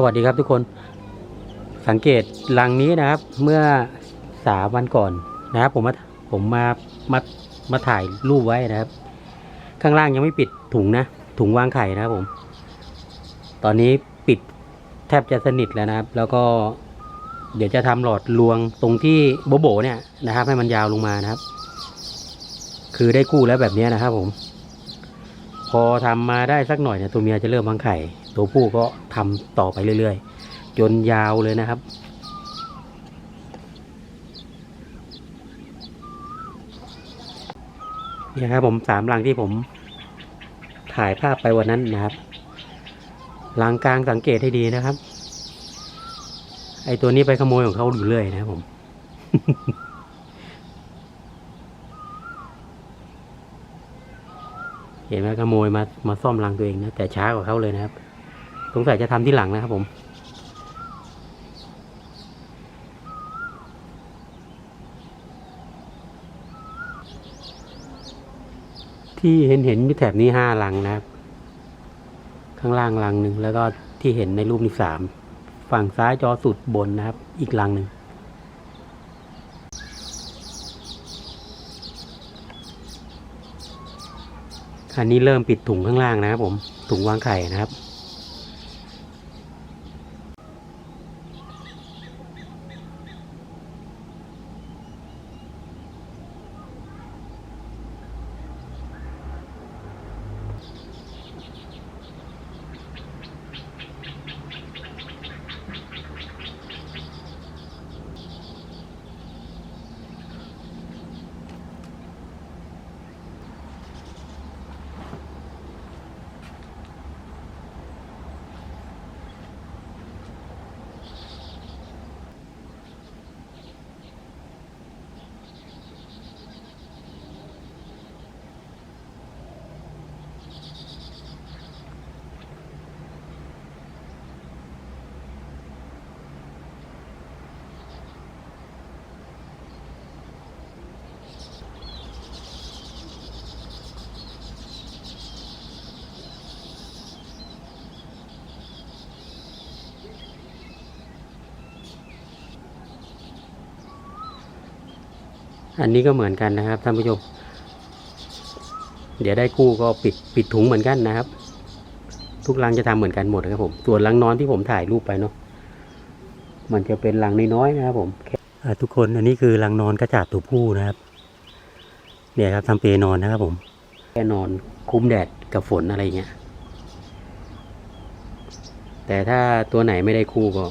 สวัสดีครับทุกคน สังเกตรังนี้นะครับ เมื่อสามวันก่อนนะครับ ผมมาผมมามามาถ่ายรูปไว้นะครับ ข้างล่างยังไม่ปิดถุงนะ ถุงวางไข่นะครับผม ตอนนี้ปิดแทบจะสนิทแล้วนะครับ แล้วก็เดี๋ยวจะทำหลอดลวงตรงที่โบโบเนี่ยนะครับ ให้มันยาวลงมานะครับ คือได้กู้แล้วแบบนี้นะครับผม พอทำมาได้สักหน่อยเนี่ยตัวเมียจะเริ่มวางไข่ ตัวผู้ก็ทำต่อไปเรื่อยๆ จนยาวเลยนะครับ นี่ครับผมสามรังที่ผมถ่ายภาพไปวันนั้นนะครับรังกลางสังเกตให้ดีนะครับ ไอตัวนี้ไปขโมยของเขาอยู่เรื่อยนะครับผม เห็นไหมขโมยมามาซ่อมรังตัวเองนะแต่ช้ากว่าเขาเลยนะครับสงสัยจะทำที่หลังนะครับผมที่เห็นเห็นมีแถบนี้ห้าลังนะครับ ข้างล่างลังหนึ่งแล้วก็ที่เห็นในรูปนี้สามฝั่งซ้ายจอสุดบนนะครับ อีกลังหนึ่ง อันนี้เริ่มปิดถุงข้างล่างนะครับผมถุงวางไข่นะครับ อันนี้ก็เหมือนกันนะครับท่านผู้ชม เดี๋ยวได้กู้ก็ปิดปิดถุงเหมือนกันนะครับ ทุกรังจะทำเหมือนกันหมดนะครับผมส่วนรังนอนที่ผมถ่ายรูปไปเนาะมันจะเป็นรังน้อยๆนะครับผมอ่าทุกคนอันนี้คือรังนอนกระจาดตัวผู้นะครับ เนี่ยครับทำเปลนอนนะครับผมแค่นอนคุ้มแดดกับฝนอะไรเงี้ยแต่ถ้าตัวไหนไม่ได้คู่ก็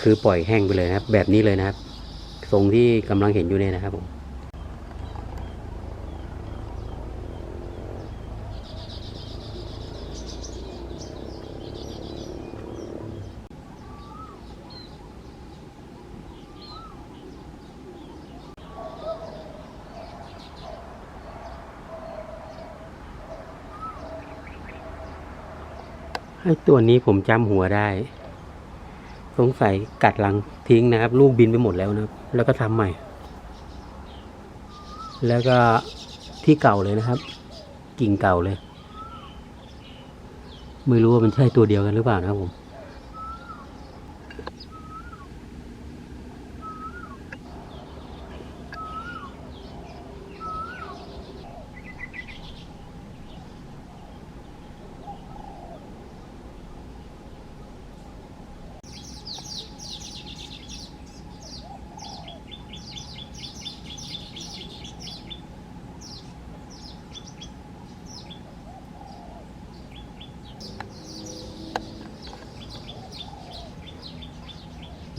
คือปล่อยแห้งไปเลยนะครับ แบบนี้เลยนะครับ ทรงที่กำลังเห็นอยู่เนี่ยนะครับผมไอ้ตัวนี้ผมจำหัวได้ สงสัยกัดหลังทิ้งนะครับ ลูกบินไปหมดแล้วนะครับ แล้วก็ทำใหม่ แล้วก็ที่เก่าเลยนะครับ กิ่งเก่าเลย ไม่รู้ว่ามันใช่ตัวเดียวกันหรือเปล่านะครับผม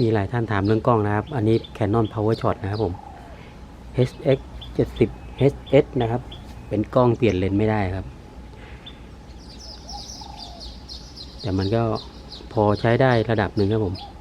มีหลายท่านถามเรื่องกล้องนะครับ อันนี้ Canon Power Shot นะครับผม HX 70 HS นะครับ เป็นกล้องเปลี่ยนเลนส์ไม่ได้ครับ แต่มันก็พอใช้ได้ระดับหนึ่งครับผม